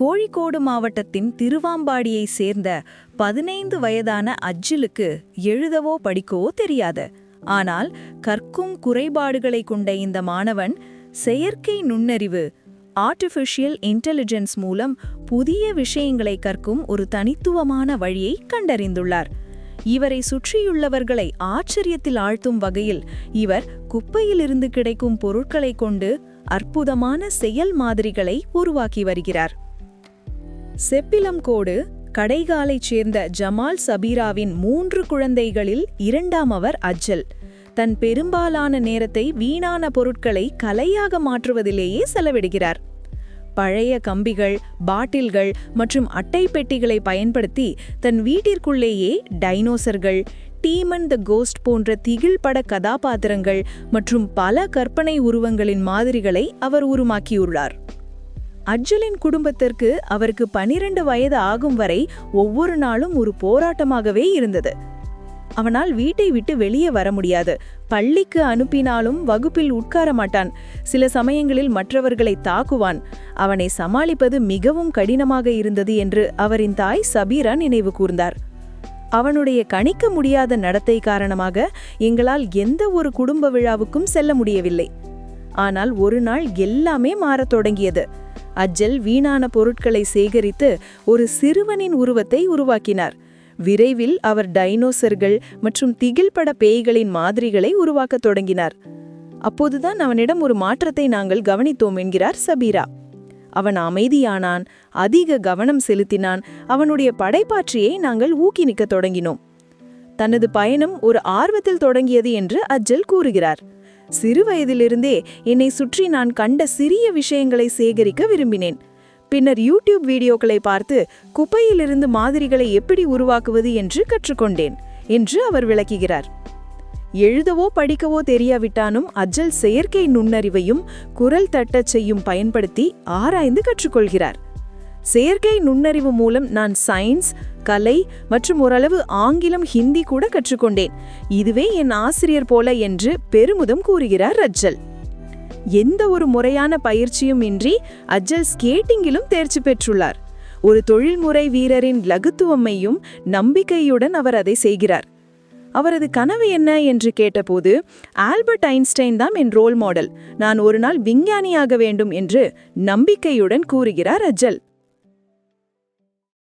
கோழிக்கோடு மாவட்டத்தின் திருவாம்பாடியை சேர்ந்த பதினைந்து வயதான அஜ்ஜிலுக்கு எழுதவோ படிக்கவோ தெரியாது. ஆனால் கற்கும் குறைபாடுகளை கொண்ட இந்த மாணவன் செயற்கை நுண்ணறிவு ஆர்டிஃபிஷியல் இன்டெலிஜென்ஸ் மூலம் புதிய விஷயங்களை கற்கும் ஒரு தனித்துவமான வழியை கண்டறிந்துள்ளார். இவரை சுற்றியுள்ளவர்களை ஆச்சரியத்தில் ஆழ்த்தும் வகையில் இவர் குப்பையிலிருந்து கிடைக்கும் பொருட்களைக் கொண்டு அற்புதமான செயல் மாதிரிகளை உருவாக்கி வருகிறார். செப்பிலம் கோடு கடைகாலைச் சேர்ந்த ஜமால் சபீராவின் மூன்று குழந்தைகளில் இரண்டாம் அவர் அஜ்ஜல். தன் பெரும்பாலான நேரத்தை வீணான பொருட்களை கலையாக மாற்றுவதிலேயே செலவிடுகிறார். பழைய கம்பிகள் பாட்டில்கள் மற்றும் அட்டை பெட்டிகளை பயன்படுத்தி தன் வீட்டிற்குள்ளேயே டைனோசர்கள் டீமன் த கோஸ்ட் போன்ற திகில் பட கதாபாத்திரங்கள் மற்றும் பல கற்பனை உருவங்களின் மாதிரிகளை அவர் உருமாக்கியுள்ளார் அஜ்ஜலின் குடும்பத்திற்கு அவருக்கு பனிரெண்டு வயது ஆகும் வரை ஒவ்வொரு நாளும் ஒரு போராட்டமாகவே இருந்தது. அவனால் வீட்டை விட்டு வெளியே வர முடியாது. பள்ளிக்கு அனுப்பினாலும் வகுப்பில் உட்கார மாட்டான். சில சமயங்களில் மற்றவர்களை தாக்குவான். அவனை சமாளிப்பது மிகவும் கடினமாக இருந்தது என்று அவரின் தாய் சபீரா நினைவு கூர்ந்தார். அவனுடைய கணிக்க முடியாத நடத்தை காரணமாக எங்களால் எந்த ஒரு குடும்ப விழாவுக்கும் செல்ல முடியவில்லை. ஆனால் ஒரு நாள் எல்லாமே மாறத் தொடங்கியது. அஜ்ஜல் வீணான பொருட்களை சேகரித்து ஒரு சிறுவனின் உருவத்தை உருவாக்கினார். விரைவில் அவர் டைனோசர்கள் மற்றும் திகில்பட பேய்களின் மாதிரிகளை உருவாக்கத் தொடங்கினார். அப்போதுதான் அவனிடம் ஒரு மாற்றத்தை நாங்கள் கவனித்தோம் என்கிறார் சபீரா. அவன் அமைதியானான் அதிக கவனம் செலுத்தினான் அவனுடைய படைப்பாற்றியை நாங்கள் ஊக்கினிக்கத் தொடங்கினோம். தனது பயணம் ஒரு ஆர்வத்தில் தொடங்கியது என்று அஜ்ஜல் கூறுகிறார். சிறுவயதிலிருந்தே என்னை சுற்றி நான் கண்ட சிறிய விஷயங்களை சேகரிக்க விரும்பினேன். பின்னர் யூடியூப் வீடியோக்களை பார்த்து குப்பையிலிருந்து மாதிரிகளை எப்படி உருவாக்குவது என்று கற்றுக்கொண்டேன் என்று அவர் விளக்குகிறார். எழுதவோ படிக்கவோ தெரியாவிட்டானும் அஜல் செயற்கை நுண்ணறிவையும் குரல் தட்டச் செய்யும் பயன்படுத்தி ஆராய்ந்து கற்றுக்கொள்கிறார். செயற்கை நுண்ணறிவு மூலம் நான் சயின்ஸ் கலை மற்றும் ஓரளவு ஆங்கிலம் ஹிந்தி கூட கற்றுக்கொண்டேன். இதுவே என் ஆசிரியர் போல என்று பெருமிதம் கூறுகிறார் ரஜ்ஜல் எந்த ஒரு முறையான பயிற்சியும் இன்றி அஜ்ஜல் ஸ்கேட்டிங்கிலும் தேர்ச்சி பெற்றுள்ளார். ஒரு தொழில்முறை வீரரின் லகுத்துவமையும் நம்பிக்கையுடன் அவர் அதை செய்கிறார். அவரது கனவு என்ன என்று கேட்டபோது ஆல்பர்ட் ஐன்ஸ்டைன் தான் என் ரோல் மாடல். நான் ஒரு நாள் விஞ்ஞானியாக வேண்டும் என்று நம்பிக்கையுடன் கூறுகிறார் அஜல்